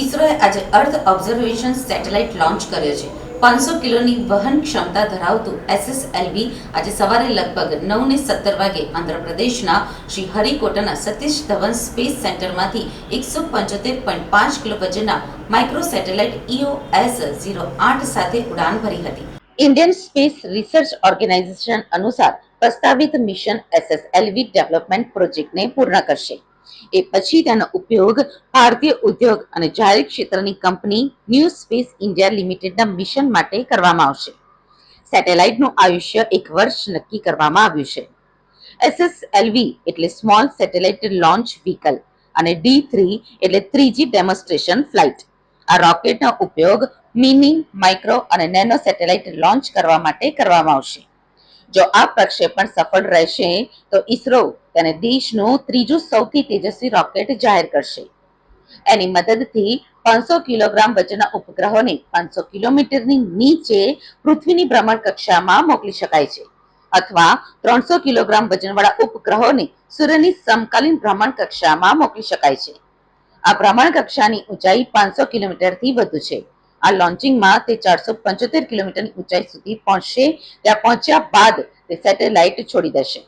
ઇસરોએ આજે અર્થ observation satellite launch કર્યો છે. પાંચસો કિલોની વહન ક્ષમતા ધરાવતું એસએસએલવી આજે સવારે લગભગ નવ ને સત્તર વાગે આંધ્રપ્રદેશના શ્રી હરિકોટાના સતીશ ધવન સ્પેસ સેન્ટરમાંથી એકસો પંચોતેર પોઈન્ટ પાંચ કિલો વજનના માઇક્રો સેટેલાઇટ ઇઓએસ ઝીરો આઠ સાથે ઉડાન ભરી હતી. ઇન્ડિયન સ્પેસ રિસર્ચ ઓર્ગેનાઇઝેશન અનુસાર પ્રસ્તાવિત મિશન એસએસએલવી ડેવલપમેન્ટ પ્રોજેક્ટને પૂર્ણ કરશે. એ પછી તેનો ઉપયોગ ભારતીય ઉદ્યોગ અને જાહેર ક્ષેત્રની કંપની ન્યૂ સ્પેસ ઇન્ડિયા લિમિટેડના મિશન માટે કરવામાં આવશે. સેટેલાઇટનું આયુષ્ય એક વર્ષ નક્કી કરવામાં આવ્યું છે. એસએસએલવી એટલે સ્મોલ સેટેલાઇટ લોન્ચ વ્હીકલ અને ડી થ્રી એટલે ત્રીજી ડેમોન્સ્ટ્રેશન ફ્લાઇટ. આ રોકેટનો ઉપયોગ મિની, માઇક્રો અને નેનો સેટેલાઇટ લોન્ચ કરવા માટે કરવામાં આવશે. જો આ પ્રક્ષેપણ સફળ રહેશે, તો ઇસરો તેને દેશનું ત્રીજું સૌથી તેજસ્વી રોકેટ જાહેર કરશે. એની મદદથી પાંચસો કિલોગ્રામ વજનના ઉપગ્રહોને પાંચસો કિલોમીટરની નીચે પૃથ્વીની ભ્રમણ કક્ષામાં મોકલી શકાય છે. અથવા ત્રણસો કિલોગ્રામ વજનવાળા ઉપગ્રહોને સૂર્યની સમકાલીન ભ્રમણ કક્ષામાં મોકલી શકાય છે. આ ભ્રમણ કક્ષાની ઊંચાઈ પાંચસો કિલોમીટરથી વધુ છે. આ લોન્ચિંગમાં તે ચારસો પંચોતેર કિલોમીટરની ઊંચાઈ સુધી પહોંચશે. ત્યાં પહોંચ્યા બાદ તે સેટેલાઇટ છોડી દેશે.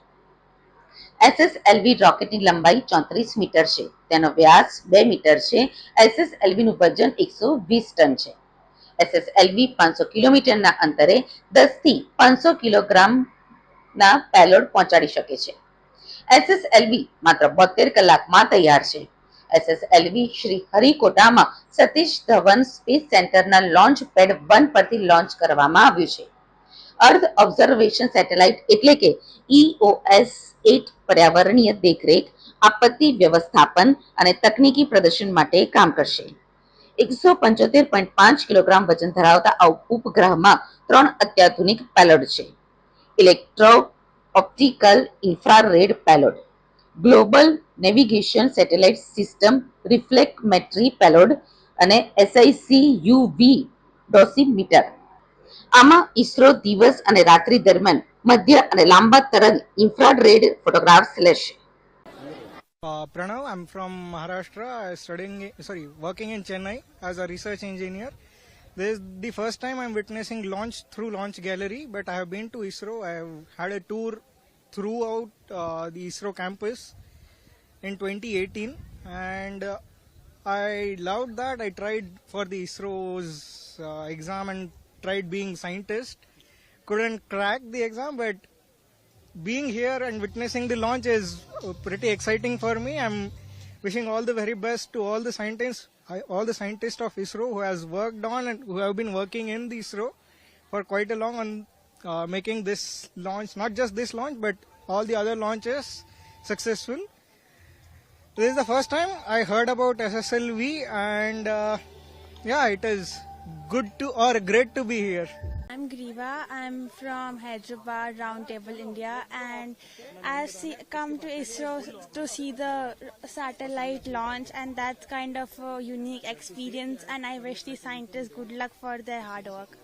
એસએસએલવી રોકેટની લંબાઈ ચોત્રીસ મીટર છે. તેનો વ્યાસ બે મીટર છે. એસએસએલવી નું વજન એકસો વીસ ટન છે. એસએસએલવી પાંચસો કિલોમીટરના અંતરે દસથી પાંચસો કિલોગ્રામના પેલોડ પહોંચાડી શકે છે. એસએસએલવી માત્ર બોતેર કલાકમાં તૈયાર છે. એસએસએલવી શ્રી હરિકોટામાં સતીશ ધવન સ્પેસ સેન્ટરના લોન્ચ પેડ વન પરથી લોન્ચ કરવામાં આવ્યું છે. અર્થ ઓબ્ઝર્વેશન સેટેલાઇટ એટલે કે ઇઓએસ એટ પર્યાવરણીય દેખરેખ, આપત્તિ વ્યવસ્થાપન અને તકનીકી પ્રદર્શન માટે કામ કરશે. એકસો પંચોતેર પોઈન્ટ પાંચ કિલોગ્રામ વજન ધરાવતા આ ઉપગ્રહમાં ત્રણ અત્યાધુનિક પેલોડ છે. Electro optical infrared payload, global navigation satellite system reflectometry payload અને એસઆઈસી યુવી ડોસીમીટર આમાં ઇસરો દિવસ અને રાત્રિ દરમિયાન મધ્ય અને લાંબા તરંગ ઇન્ફ્રારેડ ફોટોગ્રાફ્સ લેશે Uh, Pranav, I'm from Maharashtra, uh, studying, sorry, working in Chennai as a research engineer. This is the first time I'm witnessing launch through Launch Gallery, but I have been to ISRO. I have had a tour throughout uh, the ISRO campus in 2018, and uh, I loved that. I tried for the ISRO's uh, exam and tried being scientist. Couldn't crack the exam, but being here and witnessing the launch is uh, pretty exciting for me. I'm wishing all the very best to all the scientists, all the scientists of ISRO who has worked on and who have been working in the ISRO for quite a long on uh, making this launch, not just this launch, but all the other launches successful. This is the first time I heard about SSLV, and uh, yeah, it is good to or great to be here. I'm Griva. I'm from Hyderabad Roundtable, India, and I've see, come to ISRO to see the satellite launch, and that's kind of a unique experience. And I wish the scientists good luck for their hard work.